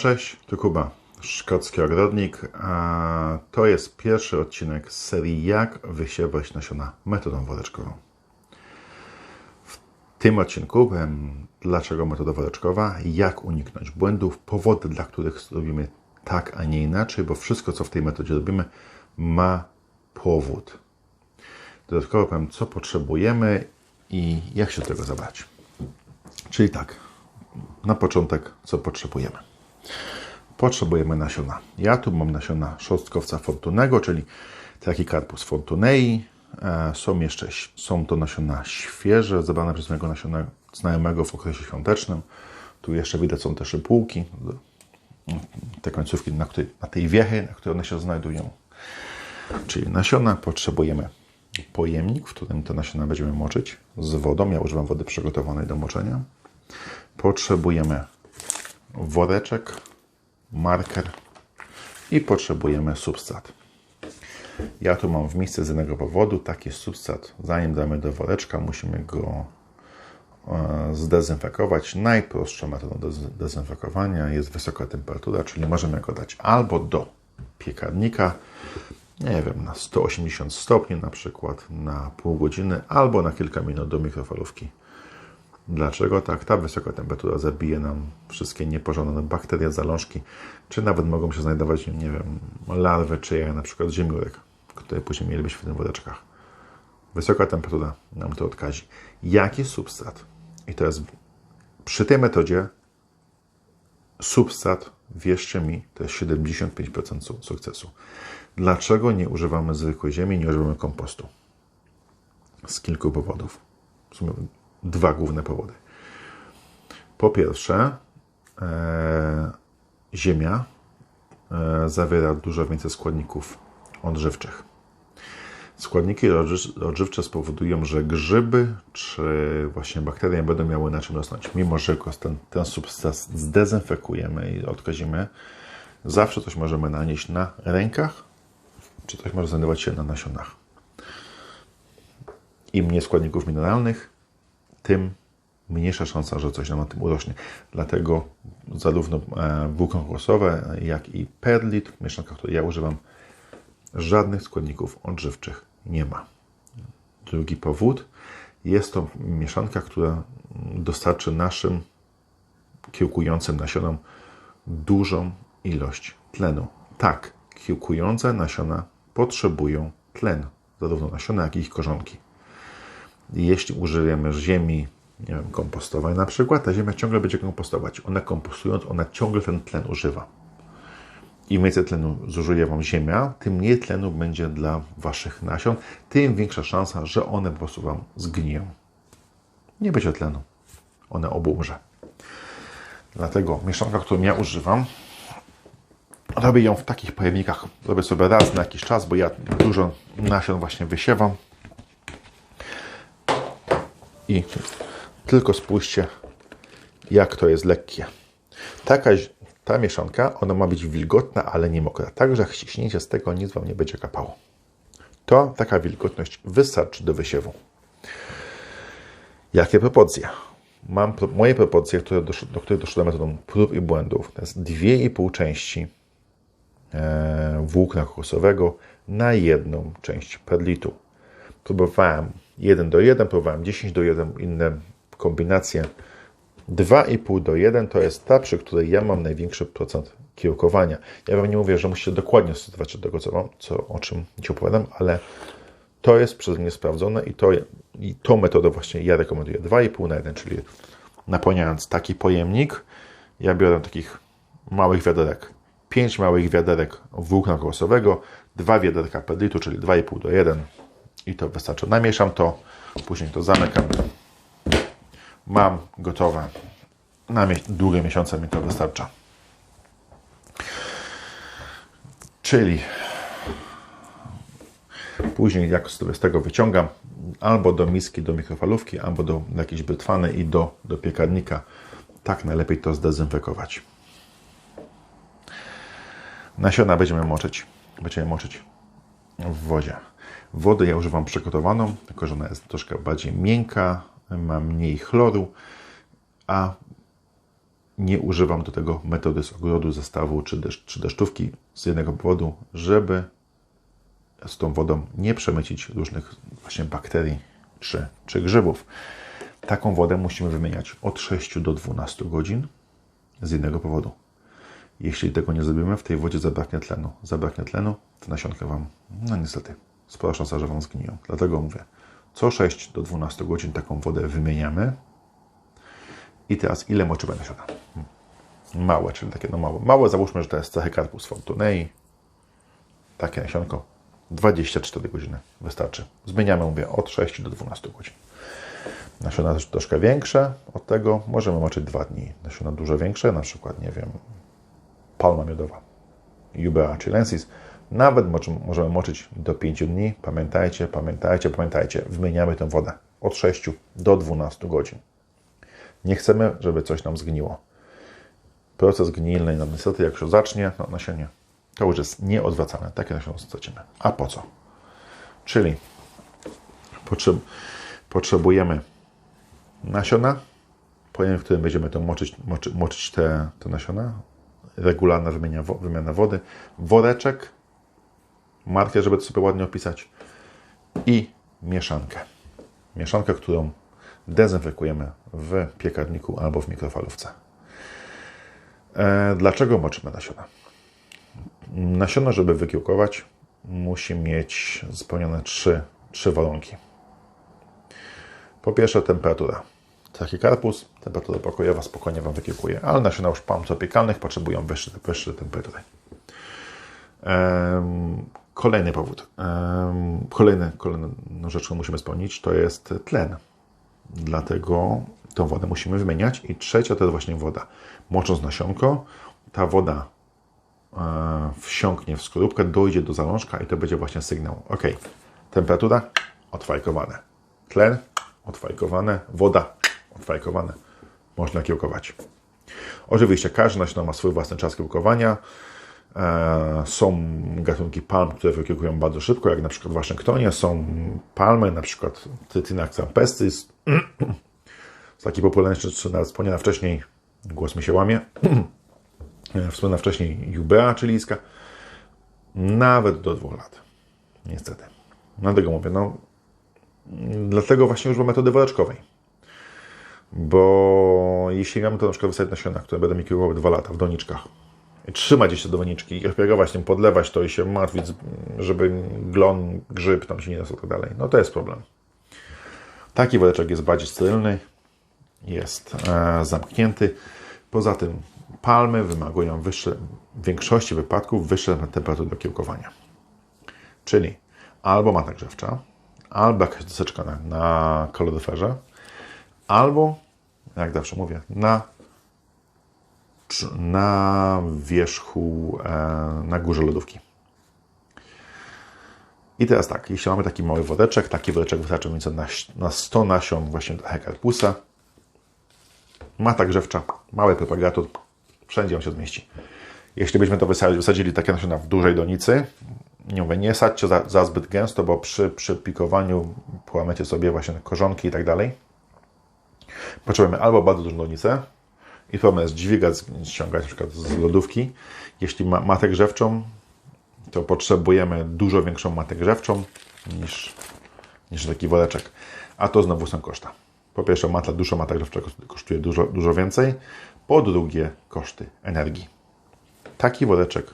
Cześć, tu Kuba, szkocki ogrodnik. A to jest pierwszy odcinek z serii Jak wysiewać nasiona metodą woreczkową. W tym odcinku powiem, dlaczego metoda woreczkowa, jak uniknąć błędów, powody, dla których robimy tak, a nie inaczej, bo wszystko, co w tej metodzie robimy, ma powód. Dodatkowo powiem, co potrzebujemy i jak się do tego zabrać. Czyli tak, na początek, co potrzebujemy. Potrzebujemy nasiona. Ja tu mam nasiona szostkowca fortunego, czyli taki karpus fortunei. E, Są jeszcze, są to nasiona świeże, zebrane przez mojego nasiona znajomego w okresie świątecznym. Tu jeszcze widać są te szypułki, te końcówki na, której, na tej wiechy, na której one się znajdują. Czyli nasiona potrzebujemy pojemnik, w którym te nasiona będziemy moczyć z wodą. Ja używam wody przygotowanej do moczenia. Potrzebujemy woreczek, marker i potrzebujemy substrat. Ja tu mam w miejsce z jednego powodu taki substrat. Zanim damy do woreczka, musimy go e, zdezynfekować. Najprostsza metoda dez- dezynfekowania jest wysoka temperatura, czyli możemy go dać albo do piekarnika, nie wiem, na 180 stopni na przykład na pół godziny, albo na kilka minut do mikrofalówki. Dlaczego tak? Ta wysoka temperatura zabije nam wszystkie niepożądane bakterie, zalążki, czy nawet mogą się znajdować, nie wiem, larwy czy jaja, na przykład ziemniurek, które później mielibyśmy w tym woreczkach. Wysoka temperatura nam to odkazi. Jaki substrat? I teraz przy tej metodzie substrat, wierzcie mi, to jest 75% su- sukcesu. Dlaczego nie używamy zwykłej ziemi, nie używamy kompostu? Z kilku powodów. W sumie dwa główne powody. Po pierwsze, e, ziemia e, zawiera dużo więcej składników odżywczych. Składniki odży- odżywcze spowodują, że grzyby czy właśnie bakterie będą miały na czym rosnąć. Mimo, że ten, ten substrat zdezynfekujemy i odkazimy, zawsze coś możemy nanieść na rękach, czy coś może znajdować się na nasionach. Im mniej składników mineralnych, tym mniejsza szansa, że coś nam na tym urośnie. Dlatego zarówno e, włókno kokosowe, jak i perlit, mieszanka, której ja używam, żadnych składników odżywczych nie ma. Drugi powód, jest to mieszanka, która dostarczy naszym kiełkującym nasionom dużą ilość tlenu. Tak, kiełkujące nasiona potrzebują tlenu, zarówno nasiona, jak i ich korzonki. Jeśli użyjemy ziemi nie wiem, kompostowej na przykład, ta ziemia ciągle będzie kompostować. Ona kompostując, ona ciągle ten tlen używa. Im więcej tlenu zużyje Wam ziemia, tym mniej tlenu będzie dla Waszych nasion, tym większa szansa, że one po prostu Wam zgniją. Nie będzie tlenu. One obumrze. Dlatego mieszanka, którą ja używam, robię ją w takich pojemnikach. Robię sobie raz na jakiś czas, bo ja dużo nasion właśnie wysiewam. I tylko spójrzcie, jak to jest lekkie. Taka, ta mieszanka, ona ma być wilgotna, ale nie mokra. Tak, że ściśnięcie z tego nic Wam nie będzie kapało. To taka wilgotność wystarczy do wysiewu. Jakie proporcje? Mam pro, moje proporcje, które dosz, do których doszedłem metodą prób i błędów. To jest 2,5 części e, włókna kokosowego na jedną część perlitu. Próbowałem 1 do 1, próbowałem 10 do 1, inne kombinacje. 2,5 do 1 to jest ta, przy której ja mam największy procent kiełkowania. Ja Wam nie mówię, że musicie dokładnie stosować do tego, co, wam, co, o czym Ci opowiadam, ale to jest przez mnie sprawdzone i, to, i tą metodę właśnie ja rekomenduję. 2,5 na 1, czyli napełniając taki pojemnik, ja biorę takich małych wiaderek. 5 małych wiaderek włókna kokosowego, 2 wiaderka perlitu, czyli 2,5 do 1 i to wystarczy. Namieszam to, później to zamykam. Mam gotowe. Na długie miesiące mi to wystarcza. Czyli później jak sobie z tego wyciągam albo do miski, do mikrofalówki, albo do jakiejś brytwany i do, do piekarnika. Tak najlepiej to zdezynfekować. Nasiona będziemy moczyć. Będziemy moczyć w wodzie. Wodę ja używam przygotowaną, tylko że ona jest troszkę bardziej miękka, ma mniej chloru, a nie używam do tego metody z ogrodu, zestawu czy, deszcz, czy deszczówki z jednego powodu, żeby z tą wodą nie przemycić różnych właśnie bakterii czy, czy grzybów. Taką wodę musimy wymieniać od 6 do 12 godzin z jednego powodu. Jeśli tego nie zrobimy, w tej wodzie zabraknie tlenu. Zabraknie tlenu, to nasionka Wam, no niestety, spora szansa, że Wam zgniją. Dlatego mówię, co 6 do 12 godzin taką wodę wymieniamy. I teraz ile moczymy nasiona? Małe, czyli takie no małe. Małe, załóżmy, że to jest cechy karpus Fortunei. Takie nasionko 24 godziny wystarczy. Zmieniamy, mówię, od 6 do 12 godzin. Nasiona troszkę większe od tego możemy moczyć 2 dni. Nasiona dużo większe, na przykład, nie wiem, palma miodowa, Ubea chilensis, nawet możemy moczyć do 5 dni. Pamiętajcie, pamiętajcie, pamiętajcie, wymieniamy tę wodę od 6 do 12 godzin. Nie chcemy, żeby coś nam zgniło. Proces gnilny, no niestety, jak już zacznie, no nasienie, to już jest nieodwracalne. Takie nasiona stracimy. A po co? Czyli potrzeb, potrzebujemy nasiona, pojemnik, w którym będziemy to moczyć, moczy, moczyć te, te nasiona, regularna wymiana, wymiana wody, woreczek, markę, żeby to sobie ładnie opisać i mieszankę. Mieszankę, którą dezynfekujemy w piekarniku albo w mikrofalówce. E, dlaczego moczymy nasiona? Nasiona, żeby wykiełkować, musi mieć spełnione trzy, trzy warunki. Po pierwsze temperatura. Taki karpus, temperatura pokojowa spokojnie Wam wykiełkuje, ale nasiona już palm tropikalnych potrzebują wyższe, wyższe temperatury. Um, kolejny powód, um, kolejny, kolejną rzecz, którą musimy spełnić, to jest tlen. Dlatego tą wodę musimy wymieniać. I trzecia to jest właśnie woda. Mocząc nasionko, ta woda e, wsiąknie w skorupkę, dojdzie do zalążka i to będzie właśnie sygnał. Ok, temperatura odfajkowane, tlen odfajkowane, woda odfajkowane. Można kiełkować. Oczywiście każdy nasion ma swój własny czas kiełkowania. E, są gatunki palm, które wykiełkują bardzo szybko, jak na przykład w Waszyngtonie. Są palmy, na przykład Trytina campestris. Taki popularny, czy nawet wspomniana wcześniej, głos mi się łamie, wspomniana wcześniej Jubea chilijska, nawet do dwóch lat. Niestety. Dlatego mówię, no, dlatego właśnie używam metody woreczkowej. Bo jeśli mamy to na przykład wysadzić nasiona, które będą mi kierowały dwa lata w doniczkach, trzymać się do doniczki i opiekować tym, podlewać to i się martwić, żeby glon, grzyb tam się nie dostał tak dalej, no to jest problem. Taki woreczek jest bardziej sterylny, jest e, zamknięty. Poza tym palmy wymagają wyższe, w większości wypadków wyższe temperatury do kiełkowania. Czyli albo mata grzewcza, albo jakaś deseczka na, na kaloryferze, albo, jak zawsze mówię, na, na wierzchu, e, na górze lodówki. I teraz tak, jeśli mamy taki mały wodeczek, taki wodeczek wystarczy mniej więcej na, na 100 nasion właśnie hekarpusa, mata grzewcza, mały propagator, wszędzie on się zmieści. Jeśli byśmy to wysadzili takie nasiona w dużej donicy, nie mówię, nie sadźcie za, za zbyt gęsto, bo przy, przy pikowaniu połamiecie sobie właśnie korzonki i tak dalej. Potrzebujemy albo bardzo dużą donicę i problem jest dźwigać, ściągać na przykład z lodówki. Jeśli ma matę grzewczą, to potrzebujemy dużo większą matę grzewczą niż, niż taki woreczek. A to znowu są koszta. Po pierwsze, mata, dusza mata grzewcza kosztuje dużo, dużo więcej. Po drugie, koszty energii. Taki woreczek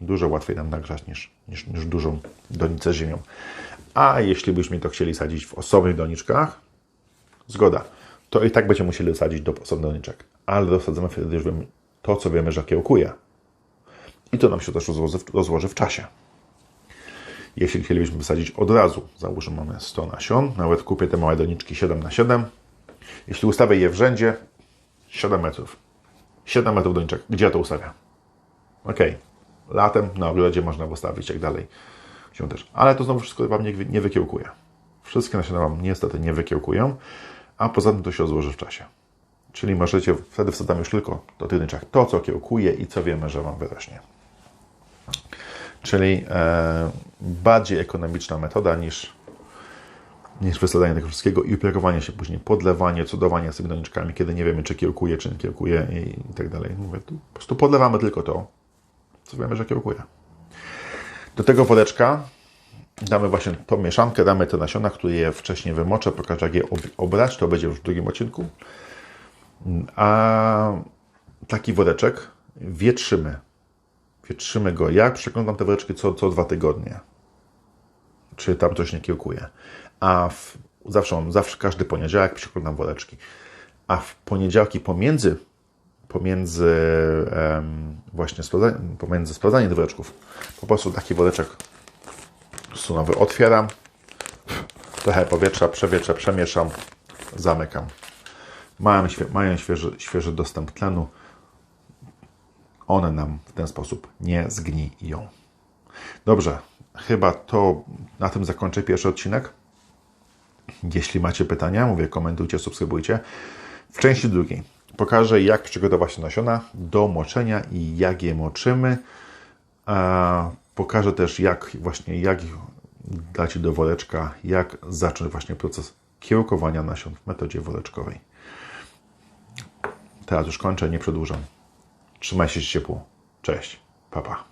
dużo łatwiej nam nagrzać niż, niż, niż dużą donicę ziemią. A jeśli byśmy to chcieli sadzić w osobnych doniczkach, zgoda, to i tak będziemy musieli sadzić do osobnych doniczek. Ale dosadzamy wtedy już to, co wiemy, że kiełkuje. I to nam się też rozłoży, rozłoży w czasie. Jeśli chcielibyśmy wysadzić od razu, załóżmy mamy 100 nasion, nawet kupię te małe doniczki 7 na 7 Jeśli ustawię je w rzędzie, 7 metrów. 7 metrów doniczek. Gdzie to ustawiam? Ok. Latem na ogrodzie można ustawić, jak dalej się też. Ale to znowu wszystko Wam nie, nie wykiełkuje. Wszystkie nasiona Wam niestety nie wykiełkują, a poza tym to się rozłoży w czasie. Czyli możecie, wtedy wsadzamy już tylko do tych to, co kiełkuje i co wiemy, że Wam wyrośnie. Czyli e, bardziej ekonomiczna metoda niż, niż wysadzanie tego wszystkiego i upiekowanie się później, podlewanie, cudowanie tymi doniczkami, kiedy nie wiemy, czy kiełkuje, czy nie kiełkuje i, i tak dalej. Mówię, po prostu podlewamy tylko to, co wiemy, że kiełkuje. Do tego woreczka damy właśnie tą mieszankę, damy te nasiona, które je wcześniej wymoczę, pokażę jak je ob- obrać, to będzie już w drugim odcinku. A taki woreczek wietrzymy. Wietrzymy go. Ja przeglądam te woreczki co, co dwa tygodnie. Czy tam coś nie kiełkuje. A w, zawsze zawsze każdy poniedziałek przeglądam woreczki. A w poniedziałki pomiędzy pomiędzy właśnie sprawdzaniem, pomiędzy sprawdzaniem woreczków po prostu taki woreczek sunowy otwieram, trochę powietrza, przewietrzę, przemieszam, zamykam. Mają, mają świeży, świeży dostęp tlenu. One nam w ten sposób nie zgniją. Dobrze, chyba to na tym zakończę pierwszy odcinek. Jeśli macie pytania, mówię, komentujcie, subskrybujcie. W części drugiej pokażę, jak przygotować nasiona do moczenia i jak je moczymy. A pokażę też, jak właśnie jak dać do woreczka, jak zacząć właśnie proces kiełkowania nasion w metodzie woreczkowej. Teraz już kończę, nie przedłużam. Trzymajcie się ciepło. Cześć. Pa, pa.